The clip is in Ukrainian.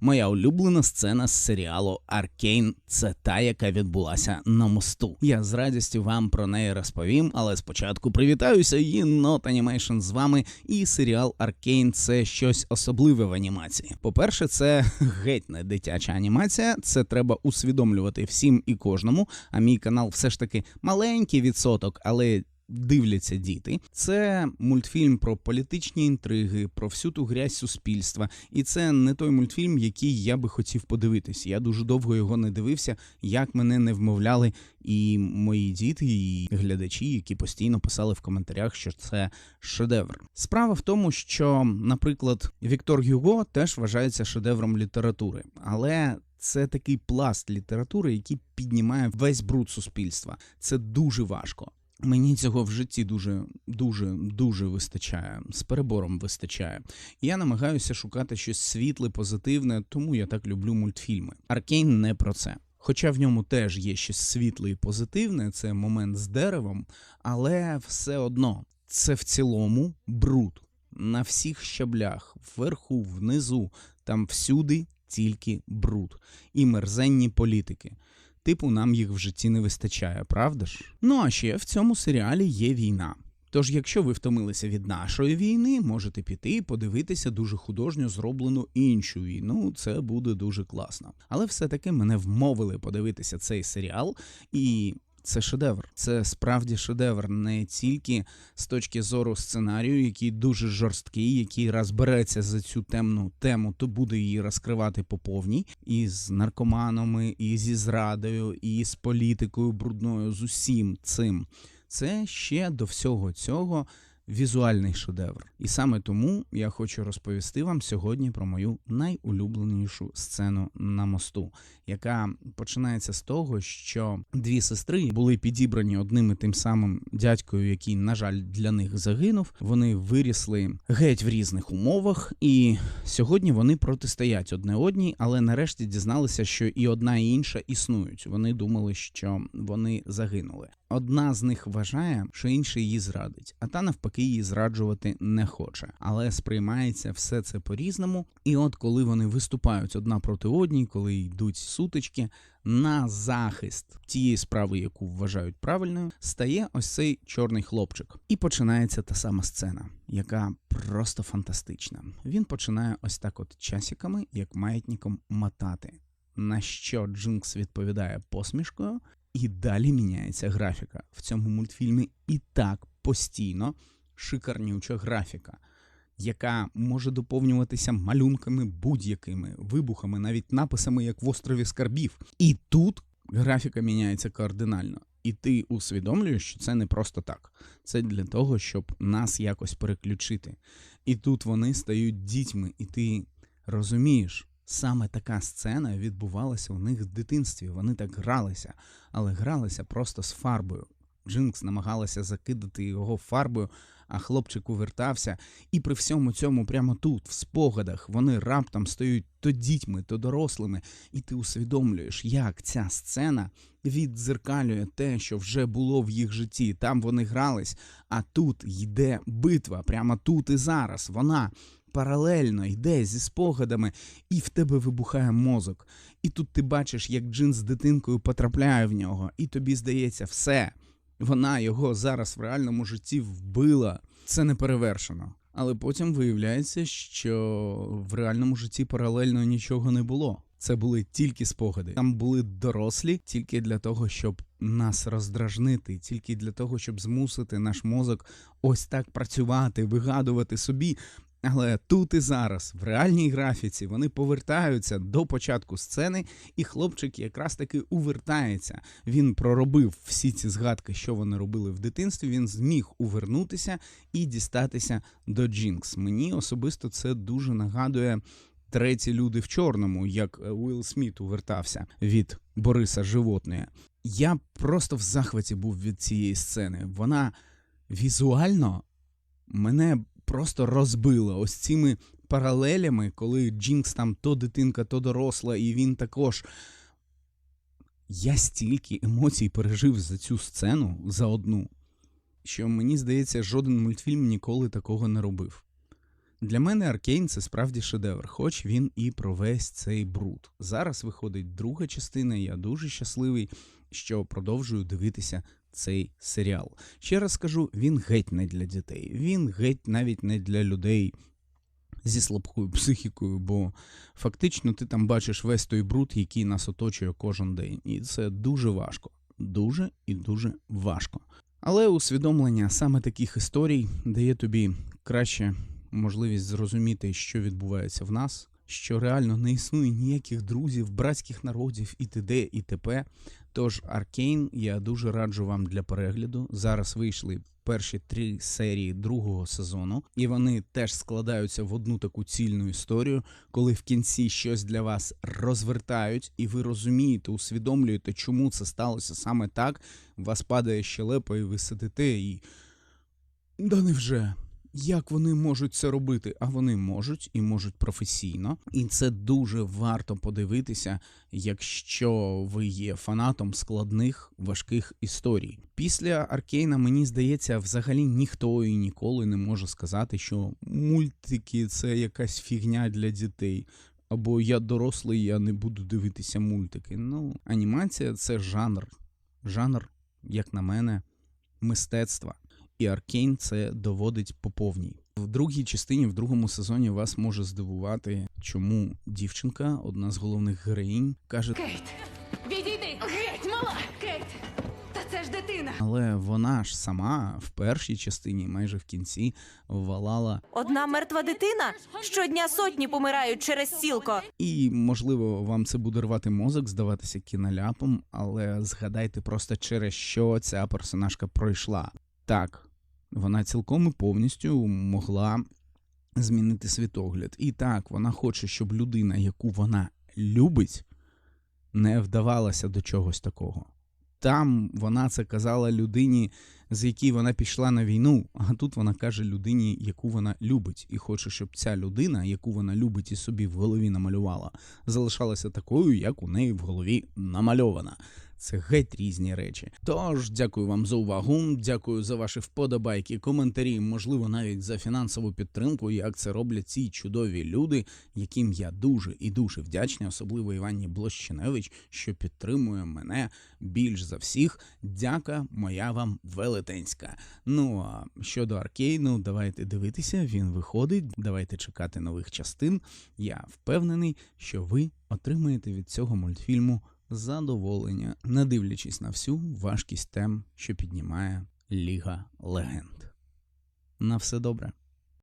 Моя улюблена сцена з серіалу Аркейн це та, яка відбулася на мосту. Я з радістю вам про неї розповім, але спочатку привітаюся і Not Animation з вами. І серіал Аркейн це щось особливе в анімації. По-перше, це геть не дитяча анімація. Це треба усвідомлювати всім і кожному. А мій канал все ж таки маленький відсоток, але дивляться діти. Це мультфільм про політичні інтриги, про всю ту грязь суспільства. І це не той мультфільм, який я би хотів подивитись. Я дуже довго його не дивився, як мене не вмовляли і мої діти, і глядачі, які постійно писали в коментарях, що це шедевр. Справа в тому, що, наприклад, Віктор Гюго теж вважається шедевром літератури, але. Це такий пласт літератури, який піднімає весь бруд суспільства. Це дуже важко. Мені цього в житті дуже, дуже, дуже вистачає. З перебором вистачає. І я намагаюся шукати щось світле, позитивне, тому я так люблю мультфільми. Аркейн не про це. Хоча в ньому теж є щось світле і позитивне, це момент з деревом, але все одно це в цілому бруд на всіх щаблях, вверху, внизу, там всюди тільки бруд і мерзенні політики. Типу, нам їх в житті не вистачає, правда ж? Ну а ще в цьому серіалі є війна. Тож, якщо ви втомилися від нашої війни, можете піти і подивитися дуже художньо зроблену іншу війну. Це буде дуже класно. Але все-таки мене вмовили подивитися цей серіал, і це шедевр. Це справді шедевр, не тільки з точки зору сценарію, який дуже жорсткий, який раз береться за цю темну тему, то буде її розкривати по повній і з наркоманами, і зі зрадою, і з політикою брудною, з усім цим. Це ще до всього цього візуальний шедевр. І саме тому я хочу розповісти вам сьогодні про мою найулюбленішу сцену на мосту, яка починається з того, що дві сестри були підібрані одним і тим самим дядькою, який, на жаль, для них загинув. Вони вирісли геть в різних умовах, і сьогодні вони протистоять одне одній, але нарешті дізналися, що і одна і інша існують. Вони думали, що вони загинули. Одна з них вважає, що інша її зрадить, а та навпаки її зраджувати не хоче. Але сприймається все це по-різному. І от коли вони виступають одна проти одній, коли йдуть сутички, на захист тієї справи, яку вважають правильною, стає ось цей чорний хлопчик. І починається та сама сцена, яка просто фантастична. Він починає ось так, от часиками, як маятником мотати. На що Джинкс відповідає посмішкою, і далі міняється графіка. В цьому мультфільмі і так постійно шикарнюча графіка, яка може доповнюватися малюнками будь-якими вибухами, навіть написами, як в острові скарбів. І тут графіка міняється кардинально. І ти усвідомлюєш, що це не просто так. Це для того, щоб нас якось переключити. І тут вони стають дітьми, і ти розумієш, Саме така сцена відбувалася у них в дитинстві. Вони так гралися, але гралися просто з фарбою. Джинкс намагалася закидати його фарбою, а хлопчик увертався. І при всьому цьому, прямо тут, в спогадах, вони раптом стають то дітьми, то дорослими, і ти усвідомлюєш, як ця сцена віддзеркалює те, що вже було в їх житті. Там вони грались, а тут йде битва, прямо тут і зараз. Вона паралельно йде зі спогадами, і в тебе вибухає мозок. І тут ти бачиш, як Джин з дитинкою потрапляє в нього, і тобі здається, все. Вона його зараз в реальному житті вбила. Це не перевершено. Але потім виявляється, що в реальному житті паралельно нічого не було. Це були тільки спогади. Там були дорослі тільки для того, щоб нас роздражнити, тільки для того, щоб змусити наш мозок ось так працювати, вигадувати собі але тут і зараз, в реальній графіці, вони повертаються до початку сцени, і хлопчик якраз таки увертається. Він проробив всі ці згадки, що вони робили в дитинстві. Він зміг увернутися і дістатися до Джінкс. Мені особисто це дуже нагадує. Треті люди в чорному, як Уилл Сміт увертався від Бориса Животне. Я просто в захваті був від цієї сцени. Вона візуально мене просто розбила ось цими паралелями, коли Джінкс там то дитинка, то доросла, і він також. Я стільки емоцій пережив за цю сцену за одну, що мені здається, жоден мультфільм ніколи такого не робив. Для мене Аркейн це справді шедевр, хоч він і про весь цей бруд. Зараз виходить друга частина, і я дуже щасливий, що продовжую дивитися цей серіал. Ще раз скажу, він геть не для дітей. Він геть навіть не для людей зі слабкою психікою, бо фактично ти там бачиш весь той бруд, який нас оточує кожен день. І це дуже важко. Дуже і дуже важко. Але усвідомлення саме таких історій дає тобі краще можливість зрозуміти, що відбувається в нас, що реально не існує ніяких друзів, братських народів і т.д. і т.п. Тож Аркейн я дуже раджу вам для перегляду. Зараз вийшли перші три серії другого сезону, і вони теж складаються в одну таку цільну історію, коли в кінці щось для вас розвертають, і ви розумієте, усвідомлюєте, чому це сталося саме так. У вас падає щелепа, і ви сидите і. Да невже? Як вони можуть це робити? А вони можуть і можуть професійно, і це дуже варто подивитися, якщо ви є фанатом складних важких історій. Після Аркейна мені здається, взагалі ніхто і ніколи не може сказати, що мультики це якась фігня для дітей. Або я дорослий, я не буду дивитися мультики. Ну, анімація це жанр. Жанр, як на мене, мистецтва. І Аркейн це доводить по повній. В другій частині, в другому сезоні вас може здивувати, чому дівчинка, одна з головних героїнь, каже, Кейт, відійди! Геть, мала! Кейт! Та це ж дитина! але вона ж сама в першій частині, майже в кінці, валала. Одна мертва дитина? Щодня сотні помирають через сілко. І можливо вам це буде рвати мозок, здаватися кіноляпом, але згадайте просто через що ця персонажка пройшла. Так, вона цілком і повністю могла змінити світогляд. І так, вона хоче, щоб людина, яку вона любить, не вдавалася до чогось такого. Там вона це казала людині, з якій вона пішла на війну, а тут вона каже людині, яку вона любить, і хоче, щоб ця людина, яку вона любить і собі в голові намалювала, залишалася такою, як у неї в голові намальована. Це геть різні речі. Тож, дякую вам за увагу. Дякую за ваші вподобайки, коментарі, можливо, навіть за фінансову підтримку, як це роблять ці чудові люди, яким я дуже і дуже вдячний, особливо Івані Блощиневич, що підтримує мене більш за всіх. Дяка моя вам велетенська. Ну а щодо Аркейну, давайте дивитися. Він виходить. Давайте чекати нових частин. Я впевнений, що ви отримаєте від цього мультфільму задоволення, не дивлячись на всю важкість тем, що піднімає Ліга Легенд. На все добре.